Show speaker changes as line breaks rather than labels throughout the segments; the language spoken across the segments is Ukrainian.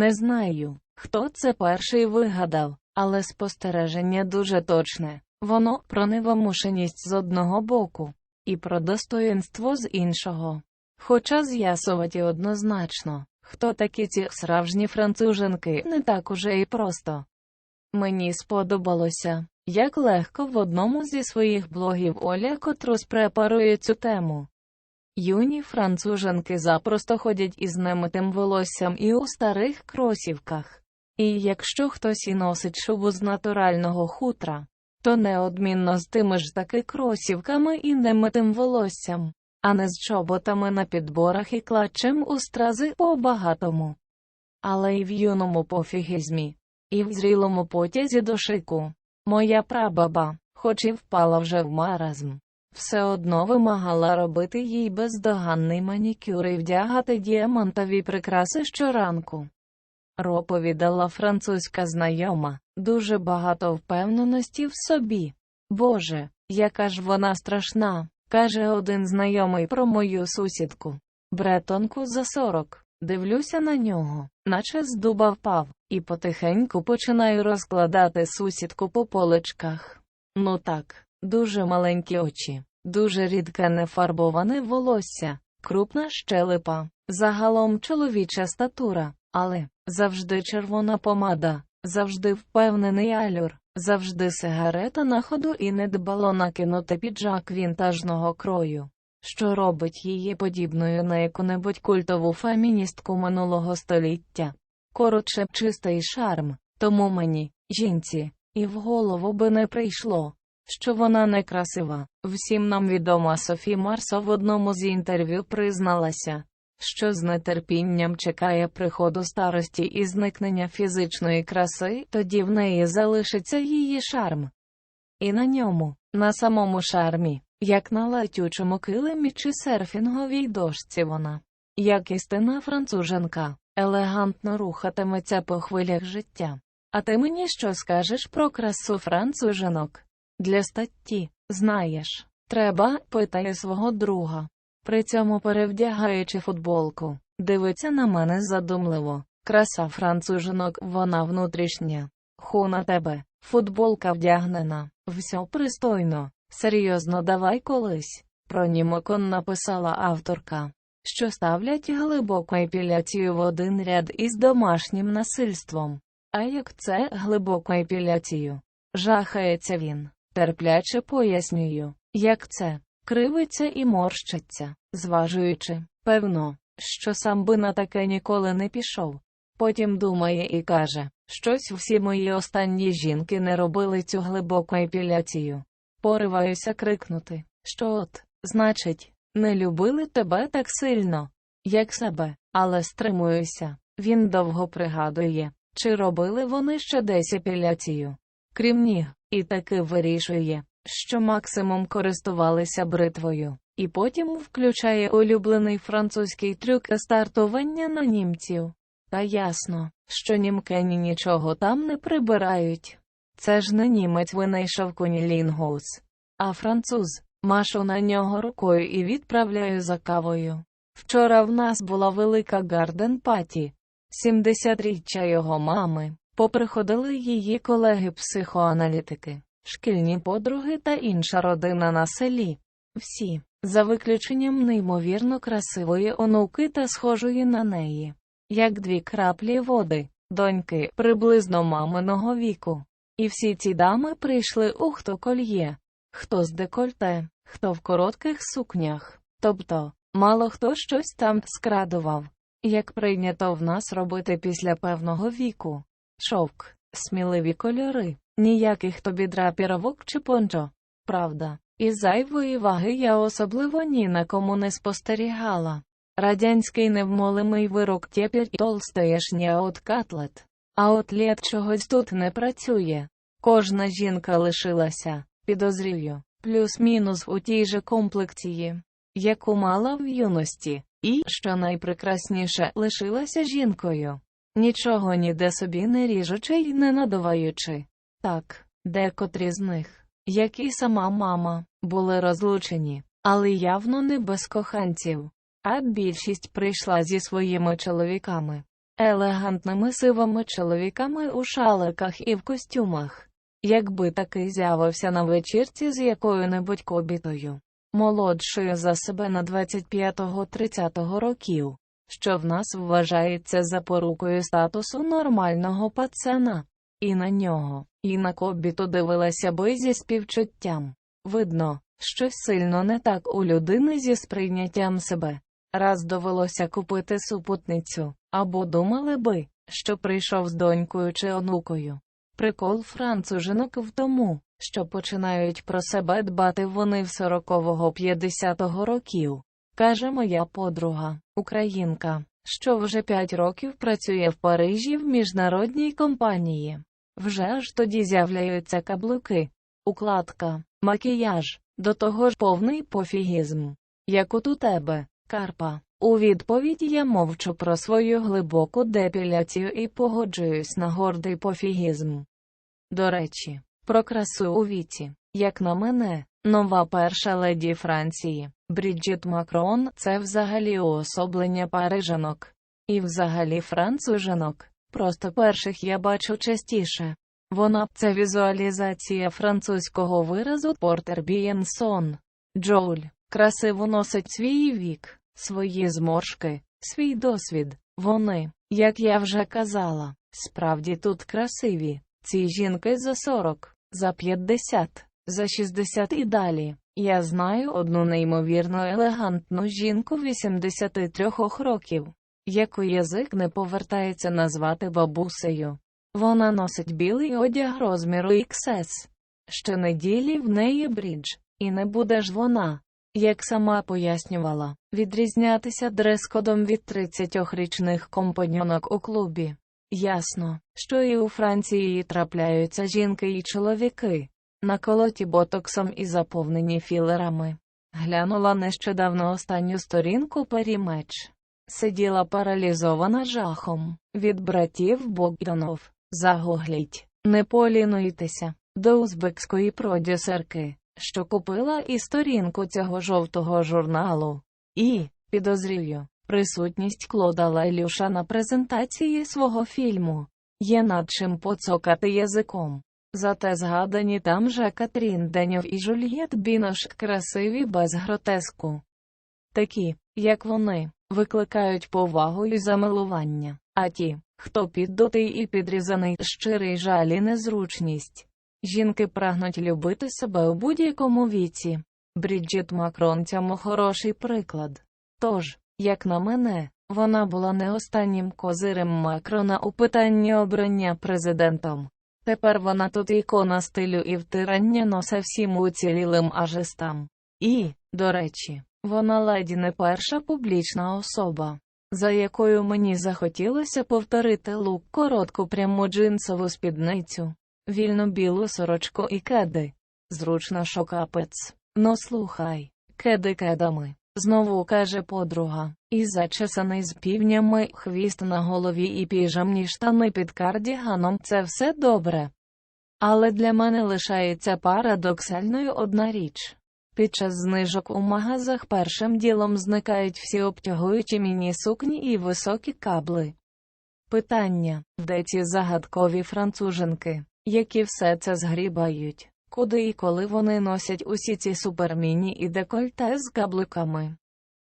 Не знаю, хто це перший вигадав, але спостереження дуже точне. Воно про невимушеність з одного боку, і про достоїнство з іншого. Хоча з'ясувати однозначно, хто такі ці справжні француженки, не так уже і просто. Мені сподобалося, як легко в одному зі своїх блогів Оля Котрус препарує цю тему. Юні француженки запросто ходять із немитим волоссям і у старих кросівках. І якщо хтось і носить шубу з натурального хутра, то неодмінно з тими ж таки кросівками і немитим волоссям, а не з чоботами на підборах і клатчем у стрази по-багатому. Але й в юному пофігізмі, і в зрілому потязі до шику. Моя прабаба, хоч і впала вже в маразм, все одно вимагала робити їй бездоганний манікюр і вдягати діамантові прикраси щоранку. Роповідала французька знайома, дуже багато впевненості в собі. Боже, яка ж вона страшна, каже один знайомий про мою сусідку. Бретонку за сорок. Дивлюся на нього, наче з дуба впав, і потихеньку починаю розкладати сусідку по поличках. Ну так, дуже маленькі очі, дуже рідке нефарбоване волосся, крупна щелепа, загалом чоловіча статура, але завжди червона помада, завжди впевнений алюр, завжди сигарета на ходу і недбало накинути піджак вінтажного крою що робить її подібною на яку-небудь культову феміністку минулого століття. Коротше, чистий шарм, тому мені, жінці, і в голову би не прийшло, що вона некрасива. Всім нам відома Софі Марсо в одному з інтерв'ю призналася, що з нетерпінням чекає приходу старості і зникнення фізичної краси, тоді в неї залишиться її шарм. І на ньому, на самому шармі, як на летючому килимі чи серфінговій дошці вона, як істина француженка, елегантно рухатиметься по хвилях життя. А ти мені що скажеш про красу француженок? Для статті, знаєш, треба, питає свого друга. При цьому перевдягаючи футболку, дивиться на мене задумливо. Краса француженок, вона внутрішня. Ху на тебе, футболка вдягнена, все пристойно. Серйозно, давай колись. Про німокон написала авторка, що ставлять глибоку епіляцію в один ряд із домашнім насильством. А як це глибоку епіляцію? Жахається він, терпляче пояснюю, як це, кривиться і морщиться, зважуючи, певно, що сам би на таке ніколи не пішов. Потім думає і каже, щось всі мої останні жінки не робили цю глибоку епіляцію. Пориваюся крикнути, що от, значить, не любили тебе так сильно, як себе, але стримуюся. Він довго пригадує, чи робили вони ще десь епіляцію. Крім ніг, і таки вирішує, що максимум користувалися бритвою, і потім включає улюблений французький трюк стартування на німців. Та ясно, що німкені нічого там не прибирають. Це ж не німець винайшов кунілінгус, а француз. Машу на нього рукою і відправляю за кавою. Вчора в нас була велика гарден паті, 70-річчя його мами, поприходили її колеги-психоаналітики, шкільні подруги та інша родина на селі. Всі, за виключенням неймовірно красивої онуки та схожої на неї, як дві краплі води, доньки приблизно маминого віку. І всі ці дами прийшли у хто кольє, хто з декольте, хто в коротких сукнях, тобто, мало хто щось там скрадував, як прийнято в нас робити після певного віку. Шовк, сміливі кольори, ніяких тобі драпіровок чи пончо. Правда, і зайвої ваги я особливо ні на кому не спостерігала. Радянський невмолимий вирок тепер толстаєшня от котлет. А от літ чогось тут не працює. Кожна жінка лишилася, підозрюю, плюс-мінус у тій же комплекції, яку мала в юності, і, що найпрекрасніше, лишилася жінкою. Нічого ніде собі не ріжучи й не надуваючи. Так, декотрі з них, як і сама мама, були розлучені, але явно не без коханців, а більшість прийшла зі своїми чоловіками. елегантними сивими чоловіками у шаликах і в костюмах. Якби такий з'явився на вечірці з якою-небудь кобітою, молодшою за себе на 25-30 років, що в нас вважається запорукою статусу нормального пацана, і на нього, і на кобіту дивилася би зі співчуттям. Видно, щось сильно не так у людини зі сприйняттям себе. Раз довелося купити супутницю, або думали би, що прийшов з донькою чи онукою. Прикол францужинок в тому, що починають про себе дбати вони в 40-50 років, каже моя подруга, українка, що вже 5 років працює в Парижі в міжнародній компанії. Вже аж тоді з'являються каблуки, укладка, макіяж, до того ж повний пофігізм. Як от у тебе, Карпа. У відповідь я мовчу про свою глибоку депіляцію і погоджуюсь на гордий пофігізм. До речі, про красу у віці, як на мене, нова перша леді Франції, Бріджіт Макрон це взагалі уособлення парижанок. І взагалі француженок. Просто перших я бачу частіше. Вона це візуалізація французького виразу Портер Бієнсон. Джоуль красиво носить свій вік, свої зморшки, свій досвід. Вони, як я вже казала, справді тут красиві. Ці жінки за 40, за 50, за 60 і далі. Я знаю одну неймовірно елегантну жінку 83 років, яку язик не повертається назвати бабусею. Вона носить білий одяг розміру XS. Щонеділі в неї брідж, і не буде ж вона, як сама пояснювала, відрізнятися дрес-кодом від 30-річних компаньонок у клубі. Ясно, що і у Франції трапляються жінки і чоловіки, наколоті ботоксом і заповнені філерами. Глянула нещодавно останню сторінку Парімеч. Сиділа паралізована жахом від братів Богданов. Загугліть, не полінуйтеся, до узбекської продюсерки, що купила і сторінку цього жовтого журналу. І, підозрюю, присутність Клода Лелюша на презентації свого фільму є над чим поцокати язиком. Зате згадані там же Катрін Деньов і Жульєт Бінош красиві без гротеску. Такі, як вони, викликають повагу і замилування, а ті, хто піддутий і підрізаний, щирий жаль і незручність. Жінки прагнуть любити себе у будь-якому віці. Бріджіт Макрон цьому хороший приклад. Тож, як на мене, вона була не останнім козирем Макрона у питанні обрання президентом. Тепер вона тут ікона стилю і втирання носа всім уцілілим ажестам. І, до речі, вона леді не перша публічна особа, за якою мені захотілося повторити лук коротку пряму джинсову спідницю, вільну білу сорочку і кеди. Зручно шокапець. Ну слухай, кеди кедами. Знову каже подруга, і зачесаний з півнями хвіст на голові і піжамні штани під кардіганом це все добре. Але для мене лишається парадоксальною одна річ. Під час знижок у магазах першим ділом зникають всі обтягуючі міні-сукні і високі кабли. Питання, де ці загадкові француженки, які все це згрібають, куди і коли вони носять усі ці суперміні і декольте з кабликами?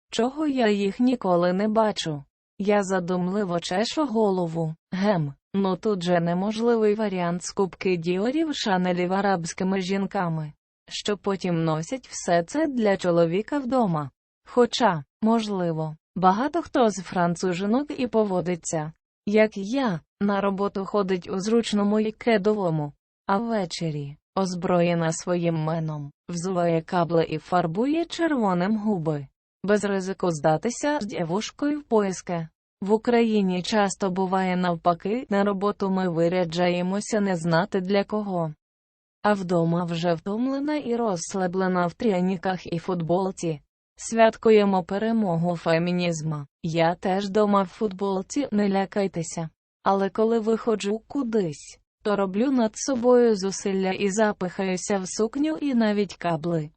Чого я їх ніколи не бачу? Я задумливо чешу голову, гем, ну тут же неможливий варіант скупки діорів шанелів арабськими жінками що потім носять все це для чоловіка вдома. Хоча, можливо, багато хто з францужинок і поводиться, як я, на роботу ходить у зручному і кедовому, а ввечері, озброєна своїм меном, взуває кабли і фарбує червоним губи, без ризику здатися з дівушкою в поиски. В Україні часто буває навпаки, на роботу ми виряджаємося не знати для кого а вдома вже втомлена і розслаблена в треніках і футболці. Святкуємо перемогу фемінізма. Я теж дома в футболці, не лякайтеся. Але коли виходжу кудись, то роблю над собою зусилля і запихаюся в сукню і навіть кабли.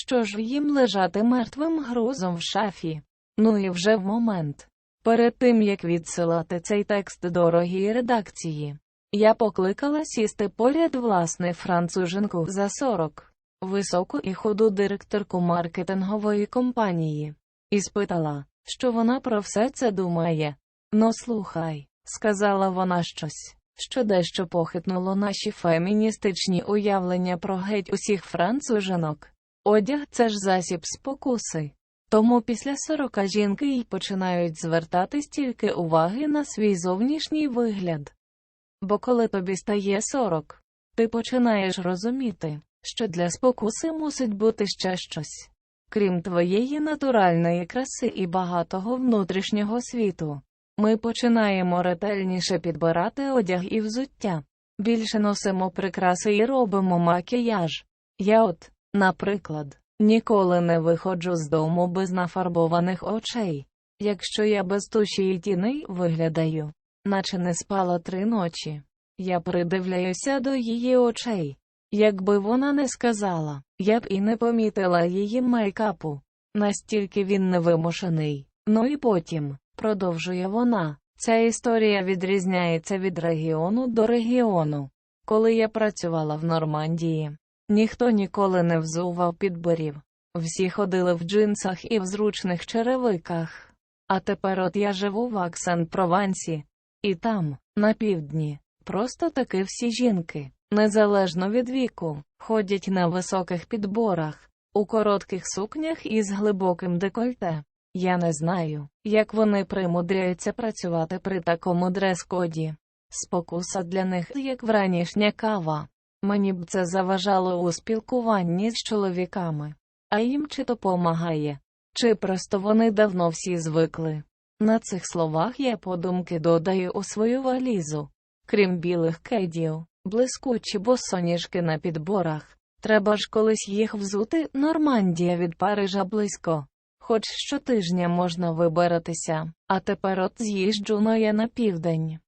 Що ж їм лежати мертвим грузом в шафі? Ну і вже в момент, Перед тим як відсилати цей текст дорогій редакції, я покликала сісти поряд власне француженку за 40, високу і худу директорку маркетингової компанії, і спитала, що вона про все це думає. Ну слухай, сказала вона щось, що дещо похитнуло наші феміністичні уявлення про геть усіх француженок. Одяг це ж засіб спокуси. Тому після сорока жінки й починають звертати стільки уваги на свій зовнішній вигляд. Бо коли тобі стає сорок, ти починаєш розуміти, що для спокуси мусить бути ще щось, крім твоєї натуральної краси і багатого внутрішнього світу. Ми починаємо ретельніше підбирати одяг і взуття, більше носимо прикраси і робимо макіяж. Я от, наприклад, ніколи не виходжу з дому без нафарбованих очей. Якщо я без туші і тіней виглядаю, наче не спала три ночі, я придивляюся до її очей. Якби вона не сказала, я б і не помітила її мейкапу. Настільки він невимушений. Ну і потім, продовжує вона, ця історія відрізняється від регіону до регіону. Коли я працювала в Нормандії, ніхто ніколи не взував підборів. Всі ходили в джинсах і в зручних черевиках. А тепер от я живу в Аксен-Провансі, і там, на півдні, просто таки всі жінки, незалежно від віку, ходять на високих підборах, у коротких сукнях із глибоким декольте. Я не знаю, як вони примудряються працювати при такому дрес-коді. Спокуса для них як вранішня кава. Мені б це заважало у спілкуванні з чоловіками, а їм чи то помагає, чи просто вони давно всі звикли. На цих словах я подумки додаю у свою валізу. Крім білих кедів, блискучі босоніжки на підборах. Треба ж колись їх взути, Нормандія від Парижа близько. Хоч щотижня можна вибиратися, а тепер от з'їжджу но я на південь.